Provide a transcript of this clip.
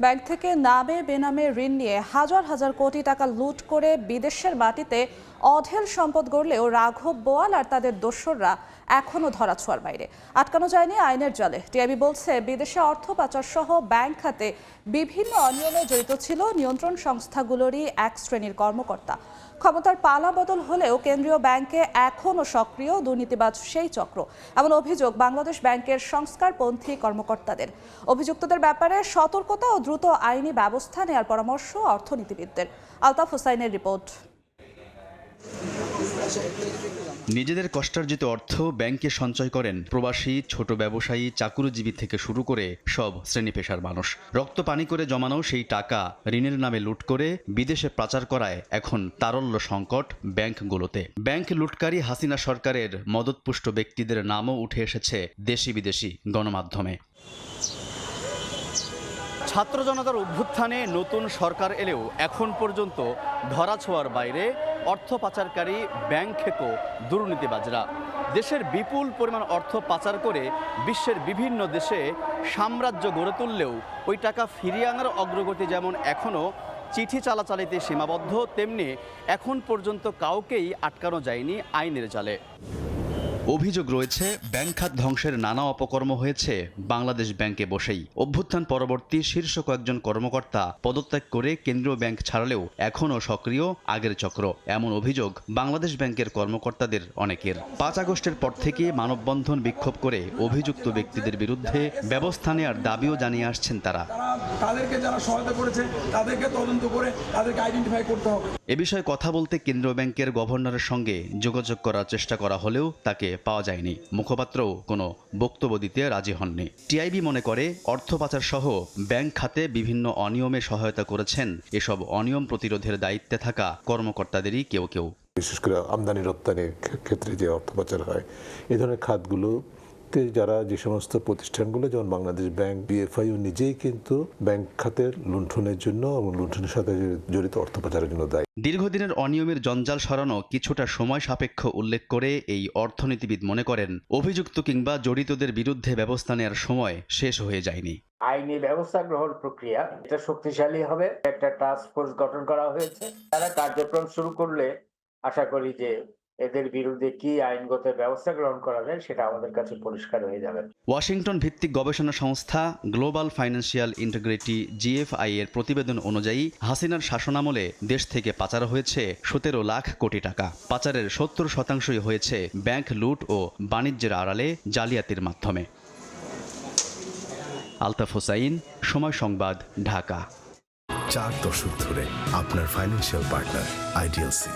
Bank থেকে নামে বেনামে ঋণ নিয়ে হাজার হাজার কোটি টাকা লুট করে বিদেশের মাটিতে অঢেল সম্পদ গড়লেও রাঘব বোয়াল আর তাদের দোসররা এখনও ধরাছোঁয়ার বাইরে। আটকানো যায়নি আইনের জালে। টিআইবি বলছে, বিদেশে অর্থ পাচার সহ ব্যাংক খাতে বিভিন্ন অনিয়মে জড়িত ছিল নিয়ন্ত্রণ সংস্থাগুলোরই এক শ্রেণির কর্মকর্তা। ক্ষমতার পালা বদল হলেও কেন্দ্রীয় ব্যাংকে এখনও সক্রিয় দুর্নীতিবাজ সেই চক্র। এমন অভিযোগ বাংলাদেশ ব্যাংকের সংস্কারপন্থী কর্মকর্তাদের। অভিযুক্তদের ব্যাপারে সতর্কতা ও দ্রুত আইনি ব্যবস্থা নেওয়ার পরামর্শ অর্থনীতিবিদদের। আলতাফ হোসাইনের রিপোর্ট। নিজেদের কষ্টার্জিত অর্থ ব্যাংকে সঞ্চয় করেন প্রবাসী, ছোট ব্যবসায়ী, চাকুরিজীবী থেকে শুরু করে সব শ্রেণি পেশার মানুষ। রক্ত পানি করে জমানো সেই টাকা ঋণের নামে লুট করে বিদেশে পাচার করায় এখন তারল্য সংকট ব্যাংকগুলোতে। ব্যাংক লুটকারী হাসিনা সরকারের মদতপুষ্ট ব্যক্তিদের নামও উঠে এসেছে দেশি বিদেশি গণমাধ্যমে। ছাত্র জনতার অভ্যুত্থানে নতুন সরকার এলেও এখন পর্যন্ত ধরাছোঁয়ার বাইরে অর্থ পাচারকারী ব্যাংক খেকো দুর্নীতিবাজরা। দেশের বিপুল পরিমাণ অর্থ পাচার করে বিশ্বের বিভিন্ন দেশে সাম্রাজ্য গড়ে তুললেও ওই টাকা ফিরিয়ে আনার অগ্রগতি যেমন এখনও চিঠি চালাচালিতে সীমাবদ্ধ, তেমনি এখন পর্যন্ত কাউকেই আটকানো যায়নি আইনের জালে। অভিযোগ রয়েছে ব্যাংক খাত ধ্বংসের নানা অপকর্ম হয়েছে বাংলাদেশ ব্যাংকে বসেই। অভ্যুত্থান পরবর্তী শীর্ষ কয়েকজন কর্মকর্তা পদত্যাগ করে কেন্দ্রীয় ব্যাংক ছাড়লেও এখনও সক্রিয় আগের চক্র। এমন অভিযোগ বাংলাদেশ ব্যাংকের কর্মকর্তাদের অনেকের। পাঁচ আগস্টের পর থেকে মানববন্ধন বিক্ষোভ করে অভিযুক্ত ব্যক্তিদের বিরুদ্ধে ব্যবস্থা নেওয়ার দাবিও জানিয়ে আসছেন তারা। তাদেরকে যারা সহায়তা করেছে তাদেরকে তদন্ত করে তাদেরকে আইডেন্টিফাই করতে হবে। এ বিষয়ে কথা বলতে কেন্দ্রীয় ব্যাংকের গভর্নরের সঙ্গে যোগাযোগ করার চেষ্টা করা হলেও তাকে পাওয়া যায়নি। মুখপাত্রও কোনো বক্তব্য দিতে রাজি হননি। টিআইবি মনে করে, অর্থ পাচার সহ ব্যাংক খাতে বিভিন্ন অনিয়মে সহায়তা করেছেন। এসব অনিয়ম প্রতিরোধের দায়িত্বে থাকা কর্মকর্তাদেরই কেউ কেউ। বিশেষ করে আমদানি রপ্তানির ক্ষেত্রে যে অর্থ পাচার হয়, এ ধরনের খাতগুলোতে যারা যে সমস্ত প্রতিষ্ঠানগুলো যেমন বাংলাদেশ ব্যাংক বিএফআইও নিজেই কিন্তু ব্যাংক খাতের লুণ্ঠনের জন্য এবং লুণ্ঠনের সাথে জড়িত অর্থ পাচারের জন্য দায়ী। দীর্ঘদিনের অনিয়মের জঞ্জাল সরানো কিছুটা সময় সাপেক্ষ উল্লেখ করে এই অর্থনীতিবিদ মনে করেন অভিযুক্ত কিংবা জড়িতদের বিরুদ্ধে ব্যবস্থা নেওয়ার সময় শেষ হয়ে যায়নি। আইনি ব্যবস্থা গ্রহণ প্রক্রিয়া এটা শক্তিশালী হবে একটা টাস্ক ফোর্স গঠন করা হয়েছে। তারা কার্যক্রম শুরু করলে আশা করি যে এদের বিরুদ্ধে কি আইনগত ব্যবস্থা গ্রহণ করা যায় সেটা আমাদের কাছে পরিষ্কার হয়ে যাবে। ওয়াশিংটন ভিত্তিক গবেষণা সংস্থা গ্লোবাল ফাইন্যান্সিয়াল ইন্টিগ্রিটি জিএফআই এর প্রতিবেদন অনুযায়ী হাসিনার শাসনামলে দেশ থেকে পাচার হয়েছে সতেরো লাখ কোটি টাকা। পাচারের সত্তর শতাংশই হয়েছে ব্যাংক লুট ও বাণিজ্যের আড়ালে জালিয়াতির মাধ্যমে। আলতাফ হোসাইন সময় সংবাদ ঢাকা। চার দশক ধরে আপনার ফাইন্যান্সিয়াল পার্টনার আইডিএলসি